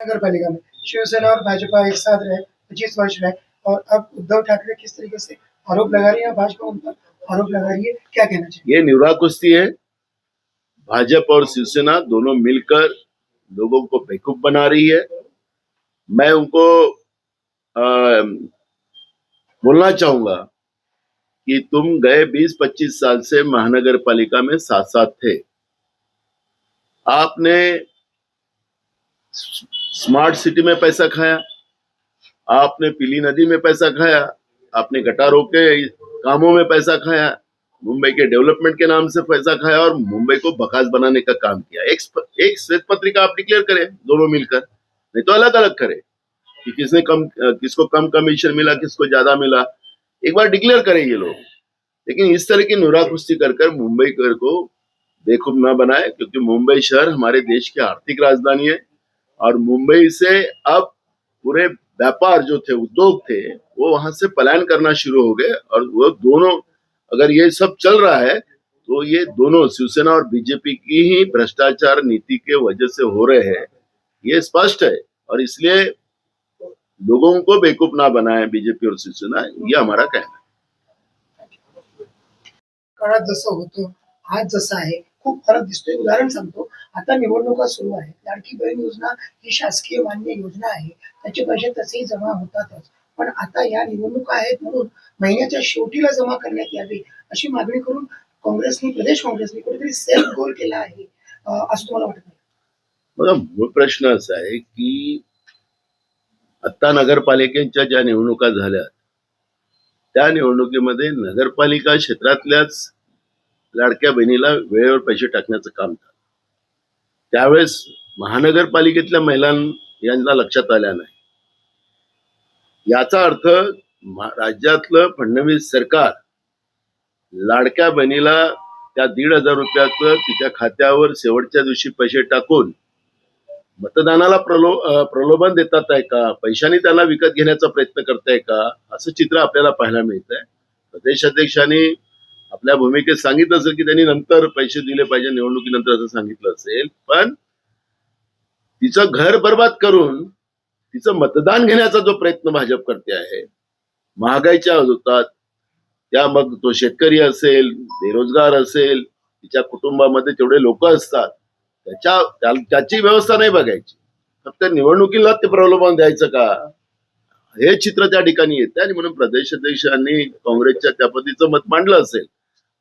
नगर पालिका में। शिवसेना और भाजपा एक साथ रहे पच्चीस वर्ष रहे। और अब उद्धव ठाकरे किस तरीके से आरोप लगा रही है भाजपा उन पर आरोप लगा रही है क्या कहना चाहिए? ये निरा कुश्ती है। भाजपा और शिवसेना दोनों मिलकर लोगों को बेवकूफ़ बना रही है। मैं उनको अ, बोलना चाहूँगा कि तुम गए 20-25 साल से महानगर पालिका में साथ साथ थे। आपने स्मार्ट सिटी में पैसा खाया, आपने पीली नदी में पैसा खाया, आपने गटारों के कामों में पैसा खाया, मुंबई के डेवलपमेंट के नाम से पैसा खाया और मुंबई को बकास बनाने का काम किया। एक एक श्वेत पत्रिका आप डिक्लेयर करें, दोनों मिलकर। नहीं तो अलग अलग करें कि किसने कम, किसको कम कमीशन मिला, किसको ज़्यादा मिला। एक बार डिक्लेयर करें ये लोग। लेकिन इस तरह की नुरा कुश्ती कर कर मुंबई कर को बेखूब न बनाए, क्योंकि मुंबई शहर हमारे देश की आर्थिक राजधानी है। और मुंबई से अब पूरे व्यापार जो थे, उद्योग थे, वो वहाँ से पलायन करना शुरू हो गए और वो दोनों, अगर ये सब चल रहा है तो ये दोनों शिवसेना और बीजेपी की ही भ्रष्टाचार नीति के वजह से हो रहे हैं। ये स्पष्ट है और इसलिए लोगों को बेवकूफ़ ना बनाए बीजेपी और शिवसेना, ये हमारा कहना है। काळात जसं आज खूप फरक दिसतोय. उदाहरण सांगतो. आता निवडणुका सुरू आहेत. लाडकी बहीण योजना ही शासकीय मान्य योजना आहे. त्याचे पैसे तसेही जमा होतातच. पण आता या निवडणुका आहेत म्हणून महिन्याच्या शेवटीला जमा करण्यात यावी अशी मागणी करून काँग्रेसने प्रदेश काँग्रेसने कुठेतरी सेल्फ गोल केला आहे असं तुम्हाला वाटत? नाही मूळ प्रश्न असा आहे की आता नगरपालिकेच्या ज्या निवडणुका झाल्या त्या निवडणुकीमध्ये नगरपालिका क्षेत्रातल्याच लाडक्या बहिणीला वेळेवर पैसे टाकण्याचं काम झालं. त्यावेळेस महानगरपालिकेतल्या महिलां यांना लक्षात आल्या नाही. याचा अर्थ राज्यातलं फडणवीस सरकार लाडक्या बहिणीला त्या दीड हजार रुपयाचं तिच्या खात्यावर शेवटच्या दिवशी पैसे टाकून मतदानाला प्रलो प्रलोभन देतात आहे का? पैशाने त्याला विकत घेण्याचा प्रयत्न करताय का? असं चित्र आपल्याला पाहायला मिळत आहे प्रदेशाध्यक्षांनी आपल्या भूमिकेत सांगितलं असेल की त्यांनी नंतर पैसे दिले पाहिजे निवडणुकीनंतर असं सांगितलं असेल पण तिचं घर बर्बाद करून तिचं मतदान घेण्याचा जो प्रयत्न भाजप करते आहे महागाईच्या होतात त्या मग तो शेतकरी असेल बेरोजगार असेल तिच्या कुटुंबामध्ये तेवढे लोक असतात त्याच्या त्या- त्याची व्यवस्था नाही बघायची. फक्त निवडणुकीला ते प्रलोभन द्यायचं का? हे चित्र त्या ठिकाणी येते आणि म्हणून प्रदेशाध्यक्षांनी काँग्रेसच्या त्या पद्धतीचं मत मांडलं असेल.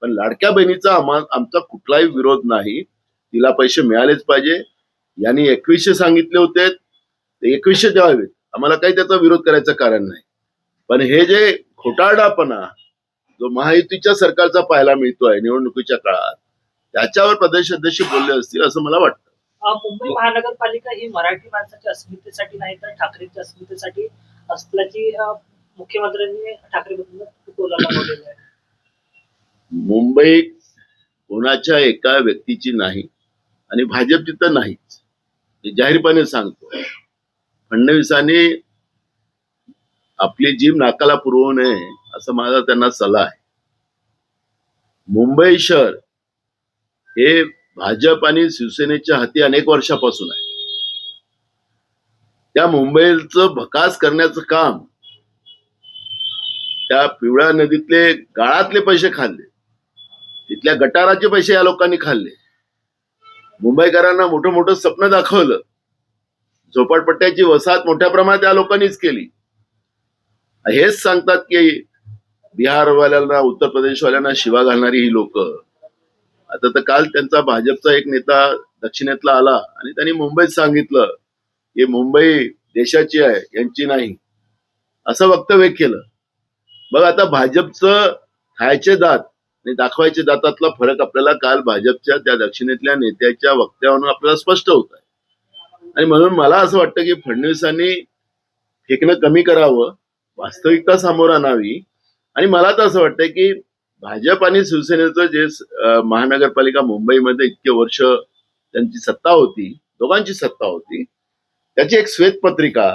पण लाडक्या बहिणीचा आम्हा आमचा कुठलाही विरोध नाही. तिला पैसे मिळालेच पाहिजे. यांनी एकवीसशे सांगितले होते. ते एकवीसशे द्यावेत आम्हाला काही त्याचा विरोध करायचं कारण नाही. पण हे जे खोटारडापणा जो महायुतीच्या सरकारचा पाहायला मिळतोय निवडणुकीच्या काळात त्याच्यावर प्रदेश अध्यक्ष बोलले असतील असं मला वाटतं. मुंबई महानगरपालिका ही मराठी माणसाच्या अस्मितेसाठी नाही तर ठाकरेंच्या अस्मितेसाठी असल्याची मुख्यमंत्र्यांनी ठाकरे टोला आहे. मुंबई कोणाच्या एका व्यक्तीची नाही आणि भाजपची तर नाहीच. हे जाहीरपणे सांगतो. फडणवीसांनी आपली जीभ नाकाला पुरवू नये असं माझा त्यांना सल्ला आहे. मुंबई शहर हे भाजप आणि शिवसेनेच्या हाती अनेक वर्षापासून आहे. त्या मुंबईचं भकास करण्याचं काम त्या पिवळ्या नदीतले गाळातले पैसे खाल्ले. तिथल्या गटाराचे पैसे या लोकांनी खाल्ले. मुंबईकरांना मोठं मोठं स्वप्न दाखवलं. झोपडपट्ट्याची वसाहत मोठ्या प्रमाणात या लोकांनीच केली. हेच सांगतात की बिहारवाल्यांना उत्तर प्रदेशवाल्यांना शिवा घालणारी ही लोक. आता तर काल त्यांचा भाजपचा एक नेता दक्षिणेतला आला आणि त्यांनी मुंबईत सांगितलं की मुंबई देशाची आहे यांची नाही. असं वक्तव्य केलं. बघ आता भाजपचं खायचे दात आणि दाखवायचे जातातला फरक आपल्याला काल भाजपच्या त्या दक्षिणेतल्या नेत्याच्या वक्त्यावरून आपल्याला स्पष्ट होत आहे. आणि म्हणून मला असं वाटतं की फडणवीसांनी फेकणं कमी करावं वास्तविकता समोर आणावी. आणि मला तर असं वाटतंय की भाजप आणि शिवसेनेचं जे महानगरपालिका मुंबईमध्ये इतके वर्ष त्यांची सत्ता होती दोघांची सत्ता होती त्याची एक श्वेतपत्रिका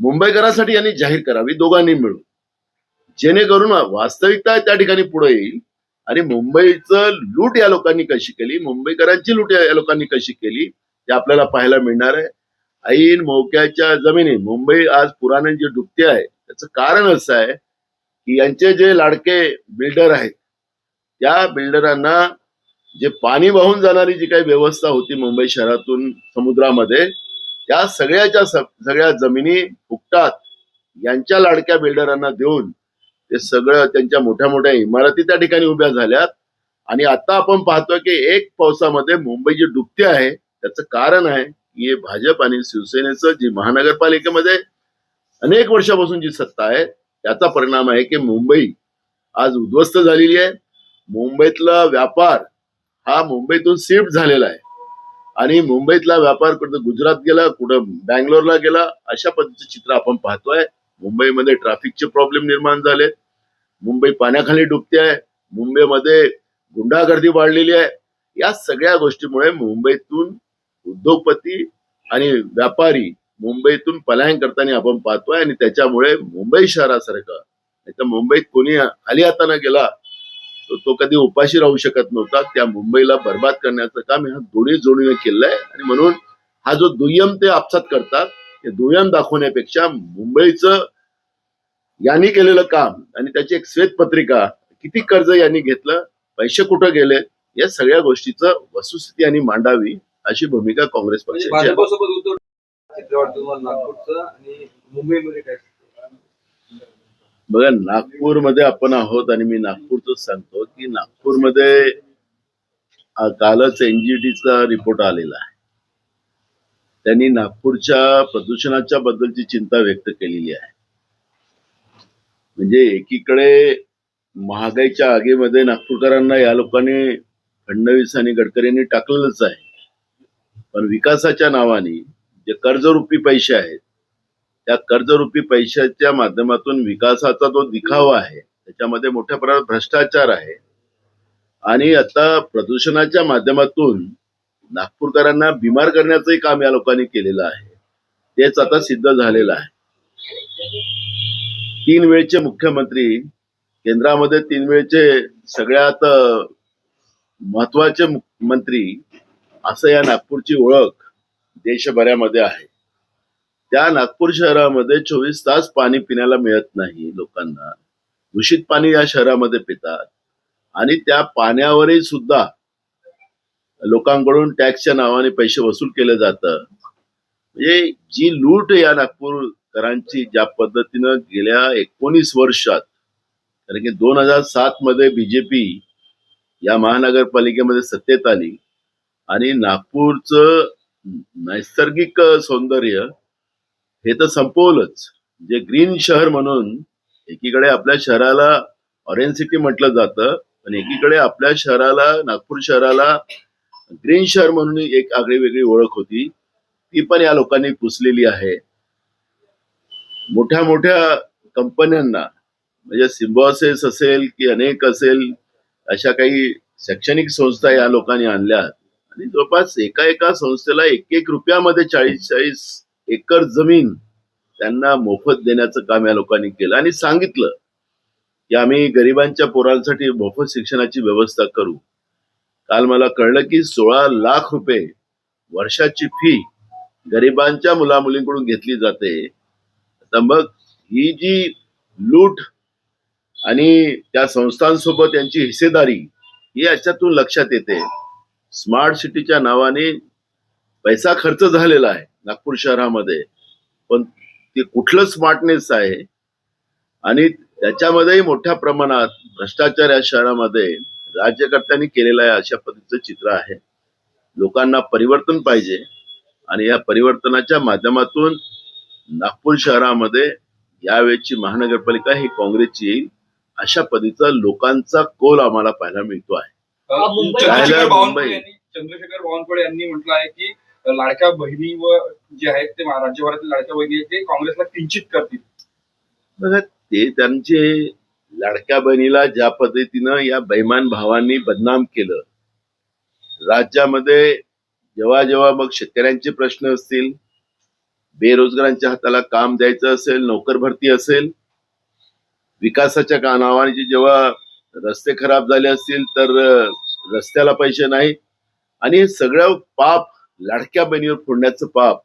मुंबईकरांसाठी यांनी जाहीर करावी दोघांनी मिळून. जेणेकरून वास्तविकता त्या ठिकाणी पुढे येईल. आणि मुंबईचं लूट या लोकांनी कशी केली? मुंबईकरांची लूट या लोकांनी कशी केली? ते आपल्याला पाहायला मिळणार आहे. ऐन मोक्याच्या जमिनी मुंबई आज पुराने जे डुबते आहे त्याचं कारण असं आहे की यांचे जे लाडके बिल्डर आहेत त्या बिल्डरांना जे पाणी वाहून जाणारी जी काही व्यवस्था होती मुंबई शहरातून समुद्रामध्ये त्या सगळ्याच्या सगळ्या जमिनी फुकटात यांच्या लाडक्या बिल्डरांना देऊन ते सगळं त्यांच्या मोठ्या मोठ्या इमारती त्या ठिकाणी उभ्या झाल्यात. आणि आता आपण पाहतोय की एक पावसामध्ये मुंबई जी डुबते आहे त्याचं कारण आहे की हे भाजप आणि शिवसेनेचं जी महानगरपालिकेमध्ये अनेक वर्षापासून जी सत्ता आहे त्याचा परिणाम आहे की मुंबई आज उद्ध्वस्त झालेली आहे. मुंबईतला व्यापार हा मुंबईतून शिफ्ट झालेला आहे. आणि मुंबईतला व्यापार कुठं गुजरात गेला कुठं बँगलोरला गेला अशा पद्धतीचं चित्र आपण पाहतोय. मुंबईमध्ये ट्रॅफिकचे प्रॉब्लेम निर्माण झालेत. मुंबई पाण्याखाली डुबते आहे. मुंबईमध्ये गुंडागर्दी वाढलेली आहे. या सगळ्या गोष्टीमुळे मुंबईतून उद्योगपती आणि व्यापारी मुंबईतून पलायन करताना आपण पाहतोय आणि त्याच्यामुळे मुंबई शहरासारखं नाही तर मुंबईत कोणी खाली हाताना गेला तर तो कधी उपाशी राहू शकत नव्हता. त्या मुंबईला बर्बाद करण्याचं काम ह्या दोन्ही जोडीने केलंय. आणि म्हणून हा जो दुय्यम ते आपसात करतात ते दुय्यम दाखवण्यापेक्षा मुंबईचं यांनी केलेलं काम आणि त्याची एक श्वेतपत्रिका किती कर्ज यांनी घेतलं पैसे कुठं गेले या सगळ्या गोष्टीचं वस्तुस्थिती यांनी मांडावी अशी भूमिका काँग्रेस म्हणजे पक्षाची बघा नागपूरमध्ये आपण आहोत आणि मी नागपूरच सांगतो की नागपूरमध्ये आ, कालच एनजीटीचा रिपोर्ट आलेला आहे. त्यांनी नागपूरच्या प्रदूषणाच्या बद्दलची चिंता व्यक्त केलेली आहे. म्हणजे एकीकडे महागाईच्या आगीमध्ये नागपूरकरांना या लोकांनी फडणवीस आणि गडकरींनी टाकलेलंच आहे. पण विकासाच्या नावाने जे कर्जरूपी पैसे आहेत त्या कर्जरूपी पैशाच्या माध्यमातून विकासाचा जो दिखावा आहे त्याच्यामध्ये मोठ्या प्रमाणात भ्रष्टाचार आहे. आणि आता प्रदूषणाच्या माध्यमातून नागपूरकरांना बिमार करण्याचंही काम या लोकांनी केलेलं आहे. तेच आता सिद्ध झालेलं आहे. तीन वेळचे मुख्यमंत्री केंद्रामध्ये तीन वेळचे सगळ्यात महत्त्वाचे मंत्री असं या नागपूरची ओळख देशभरामध्ये आहे. त्या नागपूर शहरामध्ये चोवीस तास पाणी पिण्याला मिळत नाही लोकांना. दूषित पाणी या शहरामध्ये पितात. आणि त्या पाण्यावरही सुद्धा लोकांकडून टॅक्सच्या नावाने पैसे वसूल केले जातं. म्हणजे जी लूट या नागपूरकरांची ज्या पद्धतीनं गेल्या एकोणीस वर्षात कारण की दोन हजार सात मध्ये बीजेपी या महानगरपालिकेमध्ये सत्तेत आली आणि नागपूरचं नैसर्गिक सौंदर्य हे तर संपवलंच. जे ग्रीन शहर म्हणून एकीकडे आपल्या शहराला ऑरेंज सिटी म्हटलं जातं पण एकीकडे आपल्या शहराला नागपूर शहराला ग्रीन शहर म्हणून एक आगळी वेगळी ओळख होती. ती पण या लोकांनी पुसलेली आहे. मोठ्या मोठ्या कंपन्यांना म्हणजे सिम्बॉसेस असेल की अनेक असेल अशा काही शैक्षणिक संस्था या लोकांनी आणल्या. आणि जवळपास एका एका संस्थेला एक एक रुपयामध्ये चाळीस चाळीस एकर जमीन त्यांना मोफत देण्याचं काम या लोकांनी केलं आणि सांगितलं की आम्ही गरिबांच्या पोरांसाठी मोफत शिक्षणाची व्यवस्था करू. काल मला कळलं की सोळा लाख रुपये वर्षाची फी गरिबांच्या मुलामुलींकडून घेतली जाते. आता मग ही जी लूट आणि त्या संस्थांसोबत यांची हिस्सेदारी ही याच्यातून लक्षात येते. स्मार्ट सिटीच्या नावाने पैसा खर्च झालेला आहे नागपूर शहरामध्ये. पण ते कुठलं स्मार्टनेस आहे? आणि त्याच्यामध्येही मोठ्या प्रमाणात भ्रष्टाचार या शहरामध्ये राज्यकर्त्यांनी केलेलं आहे अशा पद्धतीचं चित्र आहे. लोकांना परिवर्तन पाहिजे आणि या परिवर्तनाच्या माध्यमातून नागपूर शहरामध्ये यावेळची महानगरपालिका ही काँग्रेसची येईल अशा पद्धतीचा लोकांचा कोल आम्हाला पाहायला मिळतो आहे. हा, चंद्रशेखर बावनकुळे. यांनी चंद्रशेखर बावनकुळे यांनी म्हटलं आहे की लाडक्या बहिणी व जे आहेत ते राज्यभरातील लाडक्या बहिणी आहेत ते काँग्रेसला किंचित करतील. बघा ते त्यांचे लाडक्या बहिणीला ज्या पद्धतीनं या बैमान भावांनी बदनाम केलं राज्यामध्ये जेव्हा जेव्हा मग शेतकऱ्यांचे प्रश्न असतील बेरोजगारांच्या हाताला काम द्यायचं असेल नोकर भरती असेल विकासाच्या का नावाने जेव्हा रस्ते खराब झाले असतील तर रस्त्याला पैसे नाही आणि हे सगळं पाप लाडक्या बहिणीवर फोडण्याचं पाप.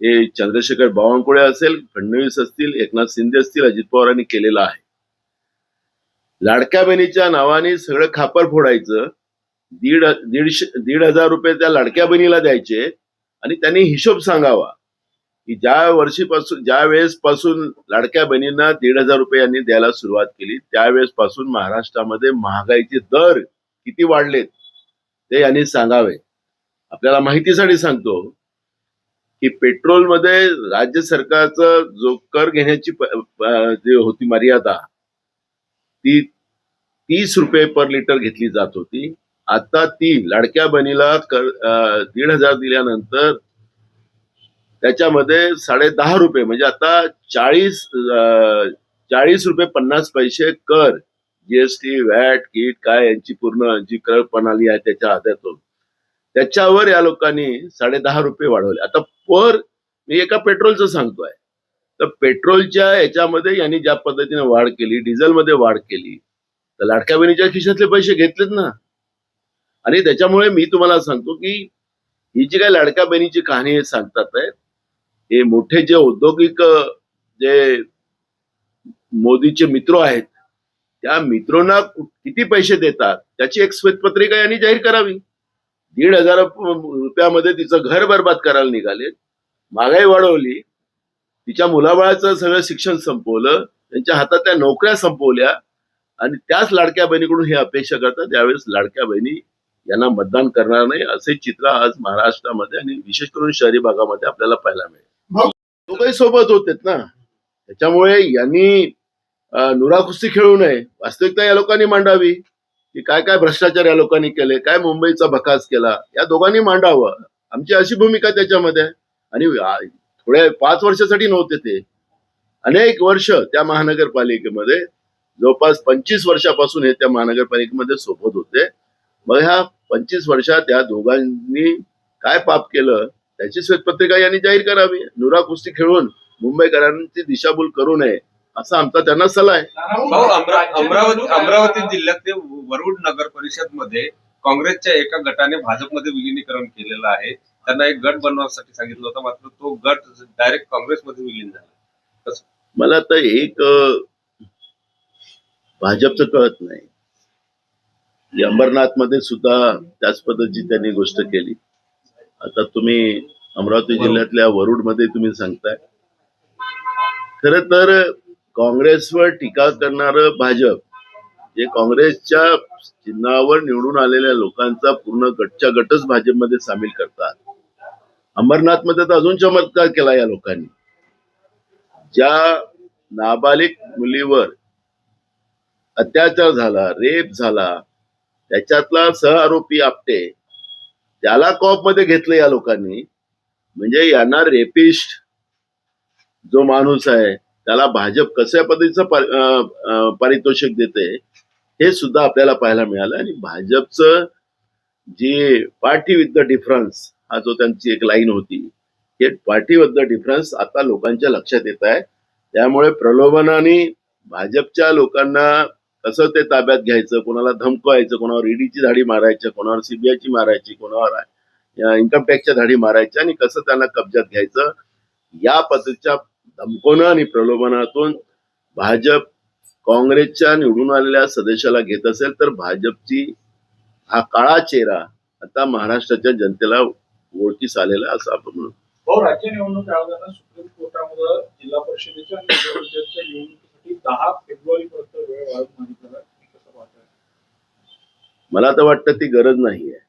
हे चंद्रशेखर बावनकुळे असेल फडणवीस असतील एकनाथ शिंदे असतील अजित पवारांनी केलेलं आहे. लाडक्या बहिणीच्या नावाने सगळं खापर फोडायचं. दीड दीडशे दीड हजार रुपये त्या लाडक्या बहिणीला द्यायचे आणि त्यांनी हिशोब सांगावा की ज्या वर्षीपासून ज्या वेळेस पासून लाडक्या बहिणींना दीड हजार रुपये यांनी द्यायला सुरुवात केली त्यावेळेस पासून महाराष्ट्रामध्ये महागाईचे दर किती वाढलेत ते यांनी सांगावे. आपल्याला माहितीसाठी सांगतो की पेट्रोलमध्ये राज्य सरकारचं जो कर घेण्याची जी होती मर्यादा ती तीस रुपये पर लिटर घेतली जात होती. आता ती लाडक्या बनीला दीड हजार दिल्यानंतर त्याच्यामध्ये साडे दहा रुपये म्हणजे आता चाळीस चाळीस रुपये पन्नास पैसे कर. जीएसटी व्हॅट किट काय यांची पूर्ण जी कर प्रणाली आहे त्याच्या हातातून. त्याच्यावर या लोकांनी साडे दहा रुपये वाढवले. आता पर मी एका पेट्रोलचं सांगतोय. तर पेट्रोलच्या याच्यामध्ये यांनी ज्या पद्धतीने वाढ केली डिझेलमध्ये वाढ केली तर लाडक्या बहिणीच्या खिशातले पैसे घेतलेत ना. आणि त्याच्यामुळे मी तुम्हाला सांगतो की ही जी काही लाडक्या बहिणीची कहाणी हे सांगतात आहे हे मोठे जे औद्योगिक जे मोदीचे मित्र आहेत त्या मित्रोंना किती पैसे देतात त्याची एक श्वेतपत्रिका यांनी जाहीर करावी. दीड हजार रुपयामध्ये तिचं घर बरबाद करायला निघाले महागाई वाढवली तिच्या मुलाबाळाचं सगळं शिक्षण संपवलं त्यांच्या हातात त्या नोकऱ्या संपवल्या आणि त्याच लाडक्या बहिणीकडून हे अपेक्षा करतात त्यावेळेस लाडक्या बहिणी यांना मतदान करणार नाही असे चित्र आज महाराष्ट्रामध्ये आणि विशेष करून शहरी भागामध्ये आपल्याला पाहायला मिळेल. दोघंही सोबत होतेत ना? त्याच्यामुळे यांनी अं, नुरा कुस्ती खेळू नये. वास्तविकता या लोकांनी मांडावी. की काय काय भ्रष्टाचार या लोकांनी केले काय मुंबईचा भकास केला या दोघांनी मांडावं. आमची अशी भूमिका त्याच्यामध्ये. आणि थोड्या पाच वर्षासाठी नव्हते ते. अनेक वर्ष त्या महानगरपालिकेमध्ये जवळपास पंचवीस वर्षापासून हे त्या महानगरपालिकेमध्ये सोबत होते. मग ह्या पंचवीस वर्षात या दोघांनी काय पाप केलं त्याची श्वेतपत्रिका यांनी जाहीर करावी. नुरा कुस्ती खेळून मुंबईकरांची दिशाभूल करू नये असा आमचा त्यांना सल्ला आहे. अमरावती अमरावती जिल्ह्यातले वरुड नगर परिषदमध्ये काँग्रेसच्या एका गटाने भाजपमध्ये विलिनीकरण केलेलं आहे. त्यांना एक गट बनवण्यासाठी सांगितलं होतं मात्र तो गट डायरेक्ट काँग्रेसमध्ये विलीन झाला. मला आता एक भाजपचं कळत नाही. अंबरनाथमध्ये सुद्धा त्याच पद्धतीची त्यांनी गोष्ट केली. आता तुम्ही अमरावती जिल्ह्यातल्या वरुडमध्ये तुम्ही सांगताय. खर तर काँग्रेसवर टीका करणारं भाजप जे काँग्रेसच्या चिन्हावर निवडून आलेल्या लोकांचा पूर्ण गटच्या गटच भाजपमध्ये सामील करतात. अंबरनाथमध्ये तर अजून चमत्कार केला या लोकांनी. ज्या नाबालिक मुलीवर अत्याचार झाला रेप झाला त्याच्यातला सहआरोपी आपटे त्याला कॉपमध्ये घेतलं या लोकांनी. म्हणजे यांना रेपिस्ट जो माणूस आहे त्याला भाजप कशा पद्धतीचं पारितोषिक देते हे सुद्धा आपल्याला पाहायला मिळालं. आणि भाजपचं जी पार्टी विथ द डिफरन्स हा जो त्यांची एक लाईन होती हे पार्टी विथ द डिफरन्स आता लोकांच्या लक्षात येत आहे. त्यामुळे प्रलोभनाने भाजपच्या लोकांना कसं ते ताब्यात घ्यायचं कोणाला धमकवायचं कोणावर ईडीची धाडी मारायची कोणावर सीबीआयची मारायची कोणावर इन्कम टॅक्सच्या धाडी मारायच्या आणि कसं त्यांना कब्जात घ्यायचं या पद्धतीच्या धमकवणं आणि प्रलोभनातून भाजप काँग्रेसच्या निवडून आलेल्या सदस्याला घेत असेल तर भाजपची हा काळा चेहरा आता महाराष्ट्राच्या जनतेला ओळखीस आलेला असं आपण म्हणू. हो, राज्य निवडणूक आयोगानं सुप्रीम कोर्टामध्ये जिल्हा परिषदेच्या दहा फेब्रुवारी पर्यंत वेळ कसं मला तर वाटतं ती गरज नाही आहे.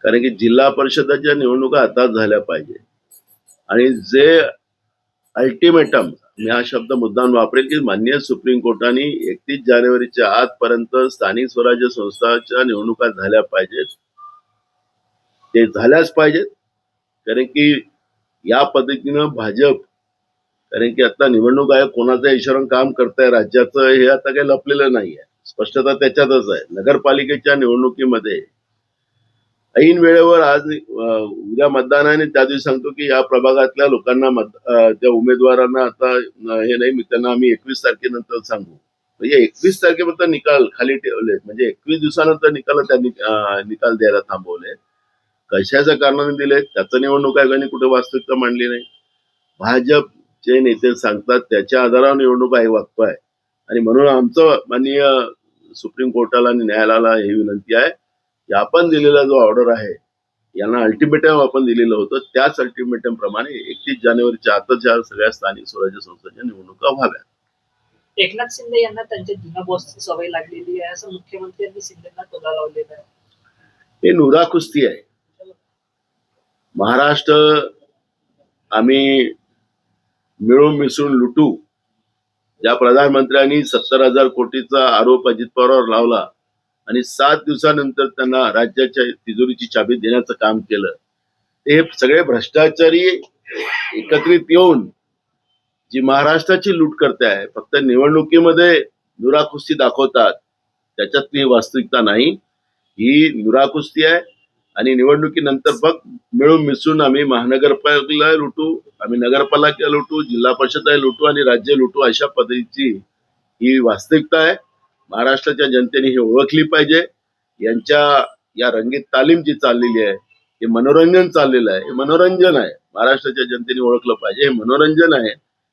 कारण की जिल्हा परिषदाच्या निवडणुका आताच झाल्या पाहिजे. आणि जे अल्टिमेटम मी हा शब्द मुद्दाम वापरेल की मान्य सुप्रीम कोर्टाने एकतीस जानेवारीच्या आजपर्यंत स्थानिक स्वराज्य संस्थांच्या निवडणुका झाल्या पाहिजेत. ते झाल्याच पाहिजेत. कारण की या पद्धतीनं भाजप कारण की आता निवडणूक आयोग कोणाचा ईश्वरन काम करताय राज्याचं हे आता काही लपलेलं नाही आहे स्पष्टता त्याच्यातच आहे. नगरपालिकेच्या निवडणुकीमध्ये ऐन वेळेवर आज उद्या मतदान आहे आणि त्या दिवशी सांगतो की या प्रभागातल्या लोकांना मत त्या उमेदवारांना आता हे नाही मी त्यांना आम्ही एकवीस तारखेनंतर सांगू. म्हणजे एकवीस तारखेपर्यंत निकाल खाली ठेवले. म्हणजे एकवीस दिवसानंतर निकाल त्यांनी निकाल द्यायला थांबवले. कशाच्या कारणाने दिले? त्याचं निवडणूक आयोगाने कुठे वास्तविकता मांडली नाही? भाजप भाजपचे नेते सांगतात त्याच्या आधारावर निवडणूक आयोग वागतोय आणि म्हणून आमचं माननीय सुप्रीम कोर्टाला आणि न्यायालयाला ही विनंती आहे की आपण दिलेला जो ऑर्डर आहे यांना अल्टिमेटम आपण दिलेलं होतं. त्याच अल्टिमेटम प्रमाणे एकतीस जानेवारीच्या आतच या सगळ्या स्थानिक स्वराज्य संस्थांच्या निवडणुका व्हाव्या एकनाथ शिंदे यांना त्यांच्या जुन्या बॉसची सवय लागलेली आहे. असं मुख्यमंत्र्यांनी शिंदेना टोला लावलेला आहे. हे नुरा कुस्ती आहे. महाराष्ट्र आम्ही मिळून मिसळून लुटू. ज्या प्रधानमंत्र्यांनी सत्तर हजार कोटीचा आरोप अजित पवारवर लावला आणि सात दिवसानंतर त्यांना राज्याच्या तिजोरीची चाबी देण्याचं काम केलं. ते हे सगळे भ्रष्टाचारी एकत्रित येऊन जी महाराष्ट्राची लूट करते आहे फक्त निवडणुकीमध्ये नुराकुस्ती दाखवतात दाखवतात त्याच्यातली वास्तविकता नाही. ही नुराकुस्ती आहे. आणि निवडणुकीनंतर बघ मिळून मिसळून आम्ही महानगरपालिका लुटू आम्ही नगरपालिका लुटू जिल्हा परिषदा लुटू आणि राज्य लुटू अशा पद्धतीची ही वास्तविकता आहे. महाराष्ट्राच्या जनतेने हे ओळखली पाहिजे. यांच्या या रंगीत तालीम जी चाललेली आहे हे मनोरंजन चाललेलं आहे हे मनोरंजन आहे. महाराष्ट्राच्या जनतेने ओळखलं पाहिजे हे मनोरंजन आहे.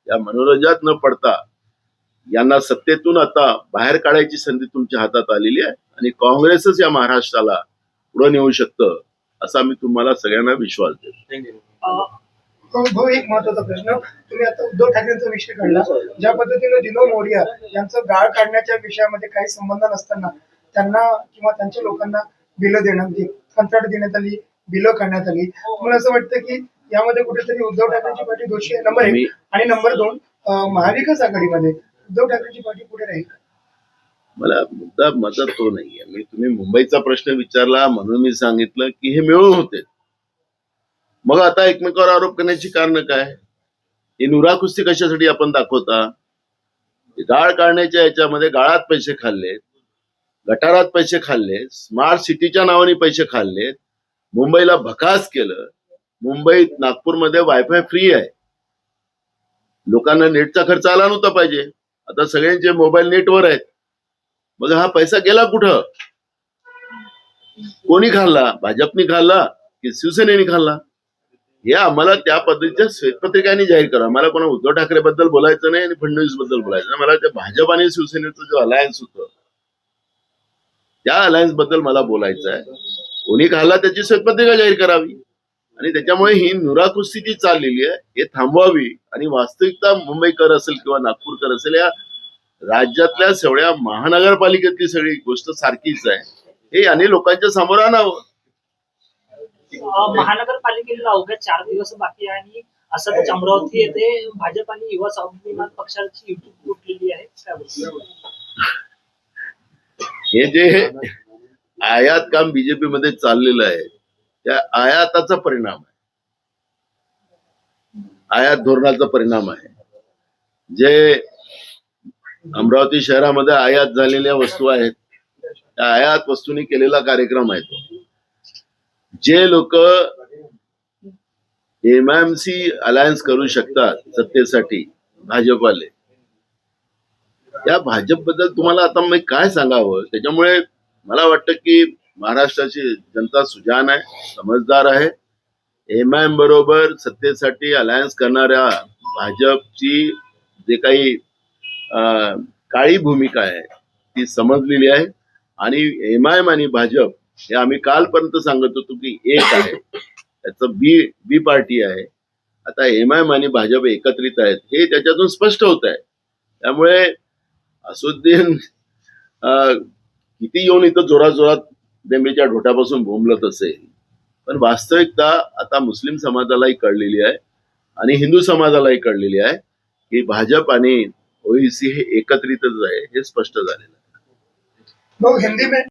या मनोरंजनात न पडता यांना सत्तेतून आता बाहेर काढायची संधी तुमच्या हातात आलेली आहे. आणि काँग्रेसच या महाराष्ट्राला पुढे नेऊ शकतं असा मी तुम्हाला सगळ्यांना विश्वास देतो. भाऊ एक महत्त्वाचा प्रश्न तुम्ही आता उद्धव ठाकरेंचा विषय काढला. ज्या पद्धतीने दिनो मोरिया यांचं गाळ काढण्याच्या विषयामध्ये काही संबंध नसताना त्यांना किंवा त्यांच्या लोकांना बिलं देण्यात कंत्राट देण्यात आली बिलं काढण्यात आली. तुम्हाला असं वाटतं की यामध्ये कुठेतरी उद्धव ठाकरेंची पार्टी दोषी आहे? नंबर एक. आणि नंबर दोन महाविकास आघाडीमध्ये उद्धव ठाकरेंची पार्टी पुढे राहील मला मुद्दा माझा तो नाहीये. मी तुम्ही मुंबईचा प्रश्न विचारला म्हणून मी सांगितलं की हे मिळून होते. मग आता एकमेकावर आरोप करण्याची कारण काय? ही नुरा कुस्ती कशासाठी आपण दाखवता? गाळ काढण्याच्या याच्यामध्ये गाळात पैसे खाल्लेत गटारात पैसे खाल्ले स्मार्ट सिटीच्या नावाने पैसे खाल्लेत मुंबईला भकास केलं मुंबईत नागपूरमध्ये वायफाय फ्री आहे. लोकांना नेटचा खर्च आला नव्हता पाहिजे. आता सगळ्यांचे मोबाईल नेटवर आहेत. मग हा पैसा गेला कुठं? कोणी खाल्ला? भाजपनी खाल्ला की शिवसेनेने खाल्ला? हे आम्हाला त्या पद्धतीच्या श्वेतपत्रिकाने जाहीर करा. मला कोणा उद्धव ठाकरे बद्दल बोलायचं नाही आणि फडणवीसबद्दल बोलायचं नाही. मला त्या भाजप आणि शिवसेनेचं जो अलायन्स होत त्या अलायन्सबद्दल मला बोलायचं आहे. कोणी खाल्ला त्याची श्वेतपत्रिका जाहीर करावी. आणि त्याच्यामुळे ही नुराकुस्ती जी चाललेली आहे. हे थांबवावी. आणि वास्तविकता मुंबईकर असेल किंवा नागपूरकर असेल या राज्यातल्या सगळ्या महानगरपालिकेतली सगळी गोष्ट सारखीच आहे. हे याने लोकांच्या समोर आणावं. महानगरपालिकेला अवघ्या चार दिवस बाकी आहे आणि असंच अमरावती येथे भाजप आणि युवा स्वाभिमान पक्षाची युती उठलेली आहे? हे जे आयात काम बीजेपी मध्ये चाललेलं आहे त्या आयाताचा परिणाम आहे. आयात धोरणाचा परिणाम आहे. जे अमरावती शहरामध्ये आयात झालेल्या वस्तू आहेत. त्या आयात वस्तूंनी केलेला कार्यक्रम आहे तो. जे लोक एमआयएमसी अलायन्स करू शकतात सत्तेसाठी भाजपवाले त्या भाजपबद्दल तुम्हाला आता मी काय सांगावं? त्याच्यामुळे मला वाटतं की महाराष्ट्राची जनता सुजान आहे समजदार आहे. एम आय एम बरोबर सत्तेसाठी अलायन्स करणाऱ्या भाजपची जे काही काळी भूमिका आहे ती समजलेली आहे. आणि एम आय एम आणि भाजप हे आम्ही कालपर्यंत सांगत होतो की एक आहे. त्याचं बी बी पार्टी आहे. आता एम आय एम आणि भाजप एकत्रित आहेत हे त्याच्यातून स्पष्ट होत आहे. त्यामुळे असुद्दीन किती येऊन इथं जोरात जोरात डेंबीच्या ढोट्यापासून भोंबलत असेल. पण वास्तविकता आता मुस्लिम समाजालाही कळलेली आहे आणि हिंदू समाजालाही कळलेली आहे की भाजप आणि ओईसी हे एकत्रितच आहे हे स्पष्ट झालेलं आहे. हिंदी में